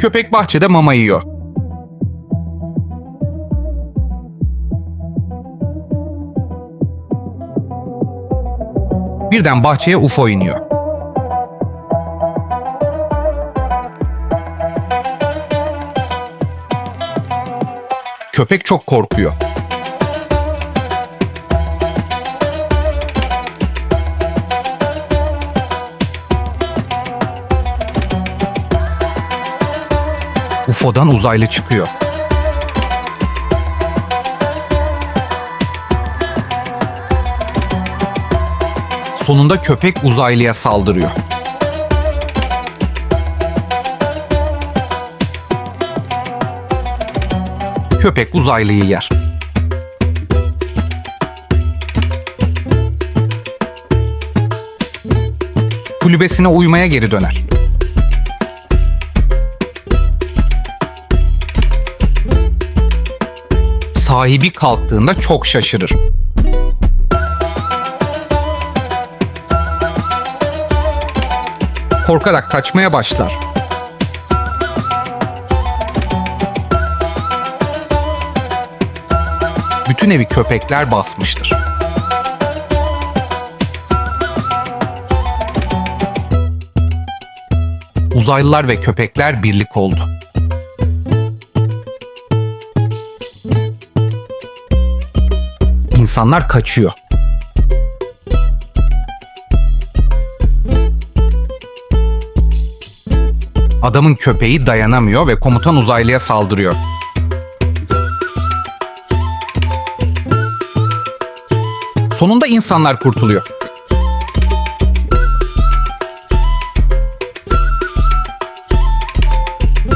Köpek bahçede mama yiyor. Birden bahçeye UFO iniyor. Köpek çok korkuyor. UFO'dan uzaylı çıkıyor. Sonunda köpek uzaylıya saldırıyor. Köpek uzaylıyı yer. Kulübesine uyumaya geri döner. Sahibi kalktığında çok şaşırır. Korkarak kaçmaya başlar. Bütün evi köpekler basmıştır. Uzaylılar ve köpekler birlik oldu. İnsanlar kaçıyor. Adamın köpeği dayanamıyor ve komutan uzaylıya saldırıyor. Sonunda insanlar kurtuluyor.